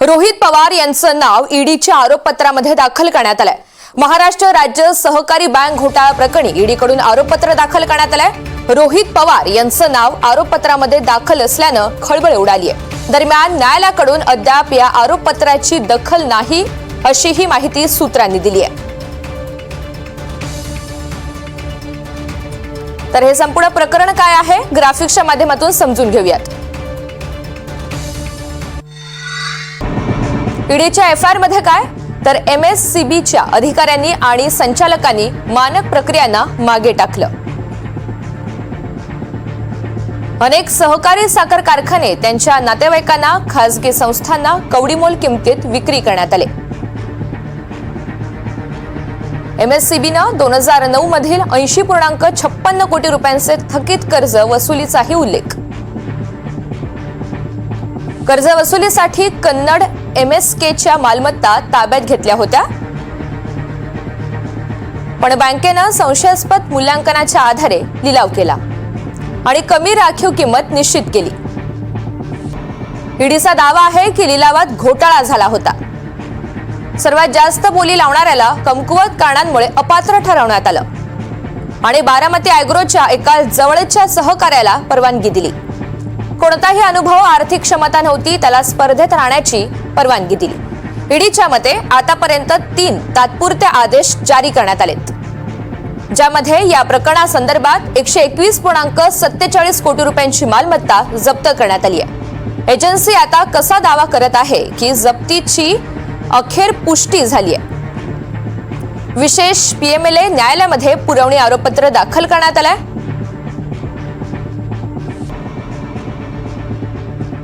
रोहित पवार यांचं नाव ईडीच्या आरोपपत्रामध्ये दाखल करण्यात आलंय. महाराष्ट्र राज्य सहकारी बँक घोटाळा प्रकरणी ईडीकडून आरोपपत्र दाखल करण्यात आलंय. रोहित पवार यांचं नाव आरोपपत्रामध्ये दाखल असल्यानं खळबळ उडाली आहे दरम्यान न्यायालयाकडून अद्याप या आरोपपत्राची दखल नाही अशी ही माहिती सूत्रांनी दिली आहे तर हे संपूर्ण प्रकरण काय आहे? ग्राफिक्सच्या माध्यमातून समजून घेऊयात. ईडीच्या एफ आयमध्ये काय? तर एम एस सी बीच्या अधिकाऱ्यांनी आणि संचालकांनी मानक प्रक्रियांना मागे टाकलं. अनेक सहकारी साखर कारखाने त्यांच्या नातेवाईकांना खासगी संस्थांना कवडीमोल किमतीत विक्री करण्यात आले. एमएससीबीनं दोन हजार नऊ मधील ऐंशी पूर्णांक छप्पन्न कोटी रुपयांचे थकीत कर्ज वसुलीचाही उल्लेख. कर्ज वसुलीसाठी कन्नड केच्या मालमत्ता ताब्यात घेतल्या होत्या. पण बँकेनं संशयास्पद मूल्यांकनाच्या आधारे लिलाव केला आणि कमी राखीव किंमत निश्चित केली. ईडीचा दावा आहे की लिलावात घोटाळा झाला होता. सर्वात जास्त बोली लावणाऱ्याला कमकुवत कारणांमुळे अपात्र ठरवण्यात आलं. आणि बारामती अॅग्रोच्या एका जवळच्या सहकार्याला परवानगी दिली. कोणताही अनुभव आर्थिक क्षमता नव्हती त्याला स्पर्धेत राहण्याची परवानगी दिली. ईडीच्या मते आतापर्यंत तीन तात्पुरते आदेश जारी करण्यात आलेत. ज्यामध्ये या प्रकरणासंदर्भात एकशे एकवीस पूर्णांक सत्तेचाळीस कोटी रुपयांची मालमत्ता जप्त करण्यात आली आहे. एजन्सी आता कसा दावा करत आहे की जप्तीची अखेर पुष्टी झाली आहे? विशेष पीएमएलए न्यायालयामध्ये पुरवणी आरोपपत्र दाखल करण्यात आलंय.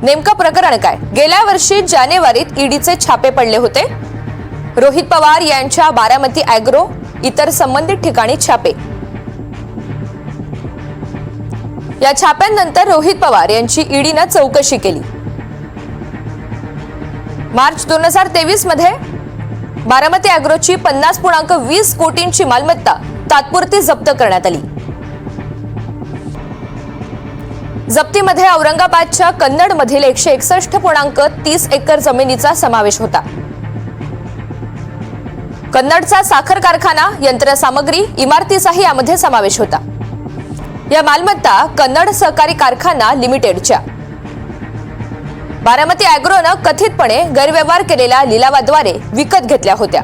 नेमकं प्रकरण काय? गेल्या वर्षी जानेवारीत ईडीचे छापे पडले होते. रोहित पवार यांच्या बारामती अॅग्रो इतर संबंधित ठिकाणी छापे. या छाप्यांनंतर रोहित पवार यांची ईडीनं चौकशी केली. मार्च दोन हजार तेवीसमध्ये बारामती अॅग्रोची पन्नास पूर्णांक वीस कोटींची मालमत्ता तात्पुरती जप्त करण्यात आली. जप्तीमध्ये औरंगाबादच्या कन्नड मधील एकशे एकसष्ट पूर्णांक तीस एकर जमिनीचा समावेश होता. कन्नडचा साखर कारखाना यंत्रसामग्री इमारतीचाही यामध्ये समावेश होता. या मालमत्ता कन्नड सहकारी कारखाना लिमिटेडच्या. बारामती अॅग्रोनं कथितपणे गैरव्यवहार केलेल्या लिलावाद्वारे विकत घेतल्या होत्या.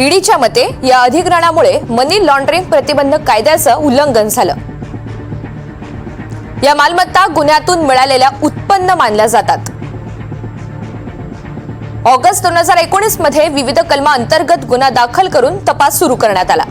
ईडीच्या मते या अधिग्रहणामुळे मनी लॉन्ड्रिंग प्रतिबंधक कायद्याचं उल्लंघन झालं. या मालमत्ता गुन्ह्यातून मिळालेल्या उत्पन्न मानल्या जातात. ऑगस्ट दोन हजार एकोणीसमध्ये विविध कलमा अंतर्गत गुन्हा दाखल करून तपास सुरू करण्यात आला.